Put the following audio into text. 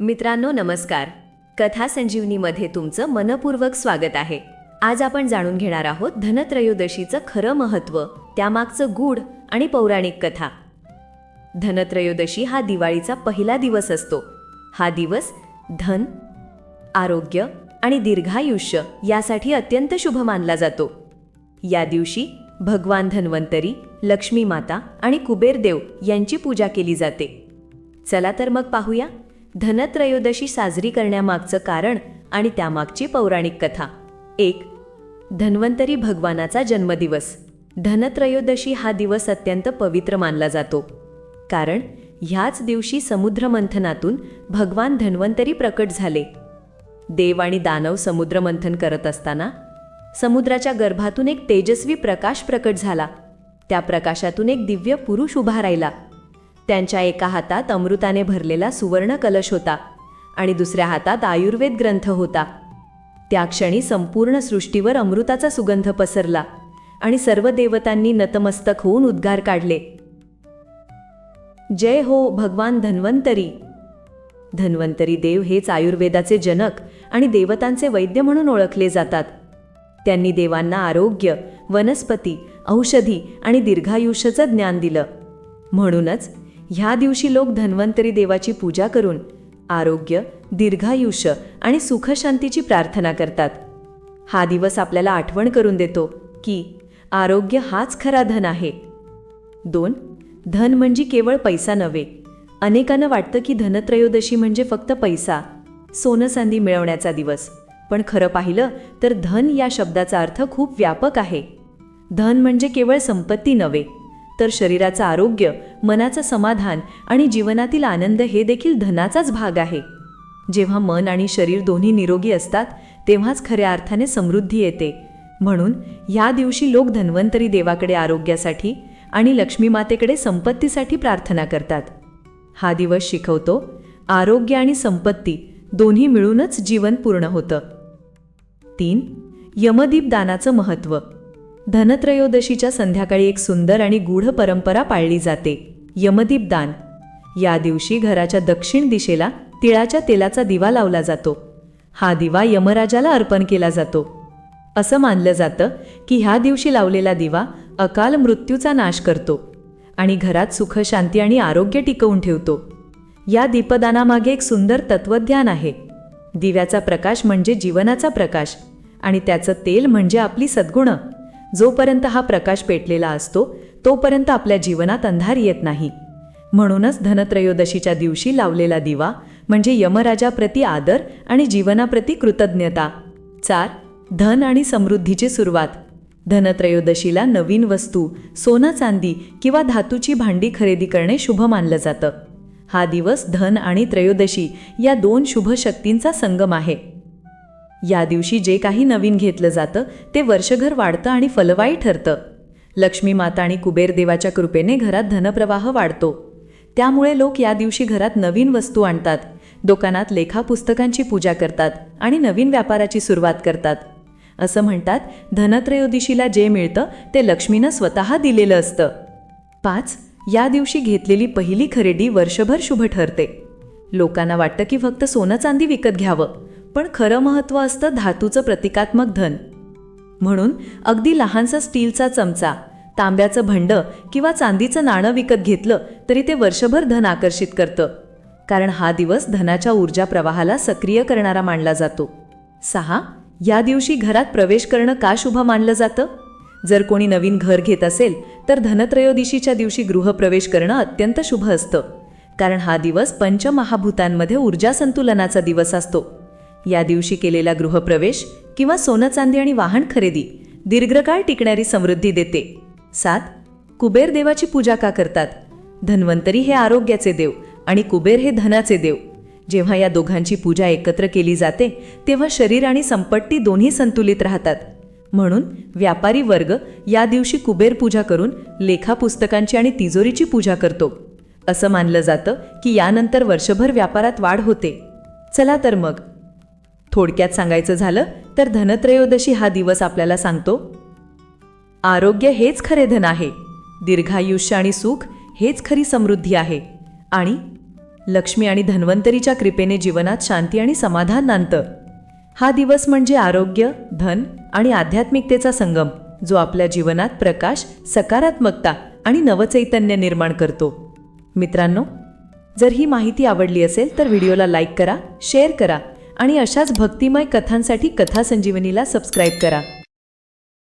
मित्रांनो नमस्कार. कथा संजीवनीमध्ये तुमचं मनपूर्वक स्वागत आहे. आज आपण जाणून घेणार आहोत धनत्रयोदशीचं खरं महत्त्व त्यामागचं गूढ आणि पौराणिक कथा. धनत्रयोदशी हा दिवाळीचा पहिला दिवस असतो. हा दिवस धन आरोग्य आणि दीर्घायुष्य यासाठी अत्यंत शुभ मानला जातो. या दिवशी भगवान धन्वंतरी लक्ष्मी माता आणि कुबेरदेव यांची पूजा केली जाते. चला तर मग पाहूया. धनत्रयोदशी साजरी करण्यामागचं कारण आणि त्यामागची पौराणिक कथा. एक धन्वंतरी भगवानाचा जन्मदिवस. धनत्रयोदशी हा दिवस अत्यंत पवित्र मानला जातो. कारण ह्याच दिवशी समुद्रमंथनातून भगवान धन्वंतरी प्रकट झाले. देव आणि दानव समुद्रमंथन करत असताना समुद्राच्या गर्भातून एक तेजस्वी प्रकाश प्रकट झाला. त्या प्रकाशातून एक दिव्य पुरुष उभा राहिला. त्यांच्या एका हातात अमृताने भरलेला सुवर्ण कलश होता आणि दुसऱ्या हातात आयुर्वेद ग्रंथ होता. त्या क्षणी संपूर्ण सृष्टीवर अमृताचा सुगंध पसरला आणि सर्व देवतांनी नतमस्तक होऊन उद्गार काढले. जय हो भगवान धन्वंतरी. धन्वंतरी देव हेच आयुर्वेदाचे जनक आणि देवतांचे वैद्य म्हणून ओळखले जातात. त्यांनी देवांना आरोग्य वनस्पती औषधी आणि दीर्घायुष्याचं ज्ञान दिलं. म्हणूनच ह्या दिवशी लोक धन्वंतरी देवाची पूजा करून आरोग्य दीर्घायुष्य आणि सुखशांतीची प्रार्थना करतात. हा दिवस आपल्याला आठवण करून देतो की आरोग्य हाच खरा धन आहे. दोन धन म्हणजे केवळ पैसा नव्हे. अनेकांना वाटतं की धनत्रयोदशी म्हणजे फक्त पैसा सोनं चांदी मिळवण्याचा दिवस. पण खरं पाहिलं तर धन या शब्दाचा अर्थ खूप व्यापक आहे. धन म्हणजे केवळ संपत्ती नव्हे तर शरीराचं आरोग्य मनाचं समाधान आणि जीवनातील आनंद हे देखील धनाचाच भाग आहे. जेव्हा मन आणि शरीर दोन्ही निरोगी असतात तेव्हाच खऱ्या अर्थाने समृद्धी येते. म्हणून या दिवशी लोक धन्वंतरी देवाकडे आरोग्यासाठी आणि लक्ष्मी मातेकडे संपत्तीसाठी प्रार्थना करतात. हा दिवस शिकवतो आरोग्य आणि संपत्ती दोन्ही मिळूनच जीवन पूर्ण होतं. तीन यमदीप दानाचं महत्त्व. धनत्रयोदशीच्या संध्याकाळी एक सुंदर आणि गूढ परंपरा पाळली जाते. यमदीप दान. या दिवशी घराच्या दक्षिण दिशेला तिळाच्या तेलाचा दिवा लावला जातो. हा दिवा यमराजाला अर्पण केला जातो. असं मानलं जातं की ह्या दिवशी लावलेला दिवा अकाल मृत्यूचा नाश करतो आणि घरात सुख शांती आणि आरोग्य टिकवून ठेवतो. या दीपदानामागे एक सुंदर तत्वज्ञान आहे. दिव्याचा प्रकाश म्हणजे जीवनाचा प्रकाश आणि त्याचं तेल म्हणजे आपली सद्गुणं. जोपर्यंत हा प्रकाश पेटलेला असतो तोपर्यंत आपल्या जीवनात अंधार येत नाही. म्हणूनच धनत्रयोदशीच्या दिवशी लावलेला दिवा म्हणजे यमराजाप्रती आदर आणि जीवनाप्रती कृतज्ञता. चार धन आणि समृद्धीची सुरुवात. धनत्रयोदशीला नवीन वस्तू सोनं चांदी किंवा धातूची भांडी खरेदी करणे शुभ मानलं जातं. हा दिवस धन आणि त्रयोदशी या दोन शुभ शक्तींचा संगम आहे. या दिवशी जे काही नवीन घेतलं जातं ते वर्षभर वाढतं आणि फलवाई ठरतं. लक्ष्मी माता आणि कुबेर देवाच्या कृपेने घरात धनप्रवाह वाढतो. त्यामुळे लोक या दिवशी घरात नवीन वस्तू आणतात दुकानात लेखा पुस्तकांची पूजा करतात आणि नवीन व्यापाराची सुरुवात करतात. असं म्हणतात धनत्रयोदिशीला जे मिळतं ते लक्ष्मीनं स्वतः दिलेलं असतं. पाच या दिवशी घेतलेली पहिली खरेदी वर्षभर शुभ ठरते. लोकांना वाटतं की फक्त सोनं चांदी विकत घ्यावं. पण खरं महत्त्व असतं धातूचं प्रतिकात्मक धन. म्हणून अगदी लहानसा स्टीलचा चमचा तांब्याचं भंड किंवा चांदीचं नाणं विकत घेतलं तरी ते वर्षभर धन आकर्षित करतं. कारण हा दिवस धनाच्या ऊर्जा प्रवाहाला सक्रिय करणारा मानला जातो. सहा या दिवशी घरात प्रवेश करणं का शुभ मानलं जातं? जर कोणी नवीन घर घेत असेल तर धनत्रयोदिशीच्या दिवशी गृहप्रवेश करणं अत्यंत शुभ असतं. कारण हा दिवस पंचमहाभूतांमध्ये ऊर्जा संतुलनाचा दिवस असतो. या दिवशी केलेला गृहप्रवेश किंवा सोनं चांदी आणि वाहन खरेदी दीर्घकाळ टिकणारी समृद्धी देते. सात कुबेर देवाची पूजा का करतात? धन्वंतरी हे आरोग्याचे देव आणि कुबेर हे धनाचे देव. जेव्हा या दोघांची पूजा एकत्र केली जाते तेव्हा शरीर आणि संपत्ती दोन्ही संतुलित राहतात. म्हणून व्यापारी वर्ग या दिवशी कुबेर पूजा करून लेखा पुस्तकांची आणि तिजोरीची पूजा करतो. असं मानलं जातं की यानंतर वर्षभर व्यापारात वाढ होते. चला तर मग थोडक्यात सांगायचं झालं तर धनत्रयोदशी हा दिवस आपल्याला सांगतो. आरोग्य हेच खरे धन आहे. दीर्घायुष्य आणि सुख हेच खरी समृद्धी आहे. आणि लक्ष्मी आणि धन्वंतरीच्या कृपेने जीवनात शांती आणि समाधान नांदतं. हा दिवस म्हणजे आरोग्य धन आणि आध्यात्मिकतेचा संगम जो आपल्या जीवनात प्रकाश सकारात्मकता आणि नवचैतन्य निर्माण करतो. मित्रांनो जर ही माहिती आवडली असेल तर व्हिडिओला लाईक करा शेअर करा आणि अशाच भक्तिमय कथांसाठी कथा संजीवनीला सबस्क्राईब करा.